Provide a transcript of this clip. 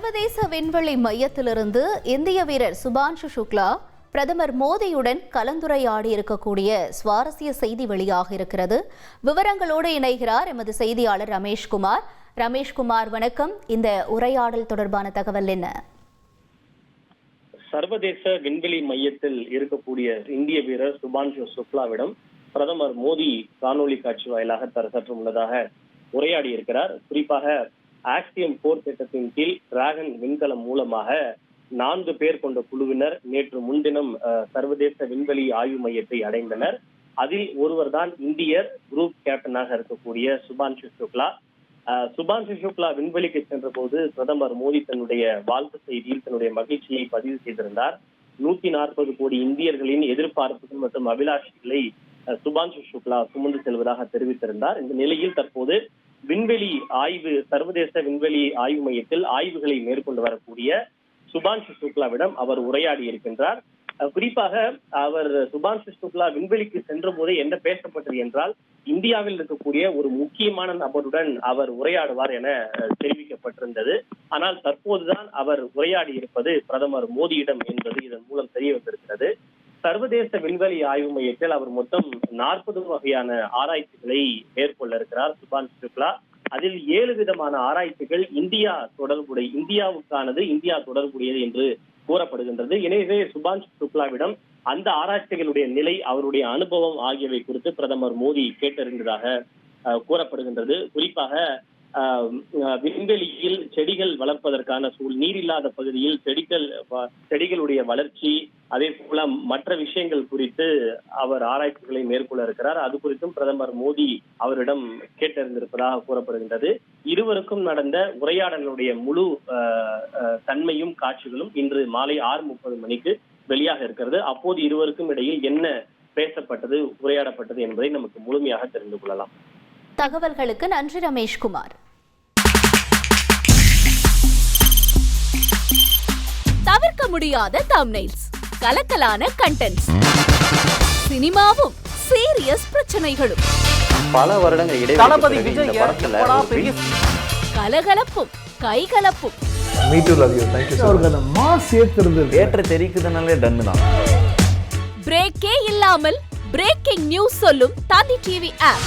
சர்வதேச விண்வெளி மையத்திலிருந்து இந்திய வீரர் சுபான்ஷு சுக்லா பிரதமர் மோடியுடன் கலந்துரையாடி இருக்கக்கூடிய சுவாரஸ்ய செய்தி வெளியாக இருக்கிறது. விவரங்களோடு இணைகிறார் எமது செய்தியாளர் ரமேஷ்குமார். ரமேஷ்குமார் வணக்கம். இந்த உரையாடல் தொடர்பான தகவல் என்ன? சர்வதேச விண்வெளி மையத்தில் இருக்கக்கூடிய இந்திய வீரர் சுபான்ஷு சுக்லாவிடம் பிரதமர் மோடி காணொலி காட்சி வாயிலாக தர சற்று முன்னதாக உரையாடி இருக்கிறார் குறிப்பாக ஆக்சியம் போர் திட்டத்தின் கீழ் டிராகன் விண்கலம் மூலமாக நான்கு பேர் கொண்ட குழுவினர் நேற்று முன்தினம் சர்வதேச விண்வெளி ஆய்வு மையத்தை அடைந்தனர். அதில் ஒருவர் தான் இந்தியர் குரூப் கேப்டனாக இருக்கக்கூடிய சுபான்ஷு சுக்லா. அஹ், சுபான்ஷு சுக்லா விண்வெளிக்கு சென்ற போது பிரதமர் மோடி தன்னுடைய வாழ்த்து செய்தியில் தன்னுடைய மகிழ்ச்சியை பதிவு செய்திருந்தார். நூத்தி நாற்பது கோடி இந்தியர்களின் எதிர்பார்ப்புகள் மற்றும் அபிலாஷைகளை சுபான்ஷு சுக்லா சுமந்து செல்வதாக தெரிவித்திருந்தார். இந்த நிலையில் தற்போது விண்வெளி ஆய்வு சர்வதேச விண்வெளி ஆய்வு மையத்தில் ஆய்வுகளை மேற்கொண்டு வரக்கூடிய சுபான்ஷு சுக்லாவிடம் அவர் உரையாடி இருக்கின்றார். குறிப்பாக அவர் சுபான்ஷு சுக்லா விண்வெளிக்கு சென்ற போதே என்ன பேசப்பட்டது என்றால் இந்தியாவில் இருக்கக்கூடிய ஒரு முக்கியமான நபருடன் அவர் உரையாடுவார் என தெரிவிக்கப்பட்டிருந்தது. ஆனால் தற்போதுதான் அவர் உரையாடி இருப்பது பிரதமர் மோடியிடம் என்பது இதன் மூலம் தெரிய வந்திருக்கிறது. சர்வதேச விண்வெளி ஆய்வு மையத்தில் அவர் மொத்தம் நாற்பது வகையான ஆராய்ச்சிகளை மேற்கொள்ள இருக்கிறார் சுபாஷ் சுக்லா. அதில் ஏழு விதமான ஆராய்ச்சிகள் இந்தியா தொடர்புடைய இந்தியாவுக்கானது இந்தியா தொடர்புடையது என்று கூறப்படுகின்றது. எனவே சுபாஷ் சுக்லாவிடம் அந்த ஆராய்ச்சிகளுடைய நிலை அவருடைய அனுபவம் ஆகியவை குறித்து பிரதமர் மோடி கேட்டறிந்ததாக கூறப்படுகின்றது. குறிப்பாக விண்வெளியில் செடிகள் வளர்ப்பதற்கான சூழ் நீர் இல்லாத பகுதியில் செடிகள் செடிகளுடைய வளர்ச்சி அதே போல மற்ற விஷயங்கள் குறித்து அவர் ஆராய்ச்சிகளை மேற்கொள்ள இருக்கிறார். அது குறித்தும் பிரதமர் மோடி அவரிடம் கேட்டறிந்திருப்பதாக கூறப்படுகின்றது. இருவருக்கும் நடந்த உரையாடலுடைய முழு தன்மையும் காட்சிகளும் இன்று மாலை ஆறு முப்பது மணிக்கு வெளியாக இருக்கிறது. அப்போது இருவருக்கும் இடையில் என்ன பேசப்பட்டது உரையாடப்பட்டது என்பதை நமக்கு முழுமையாக தெரிந்து கொள்ளலாம். தகவல்களுக்கு நன்றி ரமேஷ்குமார். தவிர்க்க முடியாத தம்னைல்ஸ் கலக்கலான கண்டென்ட்ஸ் சினிமாவும் சீரியஸ் பிரச்சனைகளும். பல வருடங்கள் தளபதி விஜய் படத்துல கலகலப்பும் கைகலப்பும். Me too love you thank you அவருக்கு அந்த மாஸ் ஏத்துறது இருக்கு. தேட்டர் தெரிக்குதுனாலே டன்னு தான். பிரேக்கே இல்லாமல் பிரேக்கிங் நியூஸ் சொல்லும் தந்தி டிவி ஆப்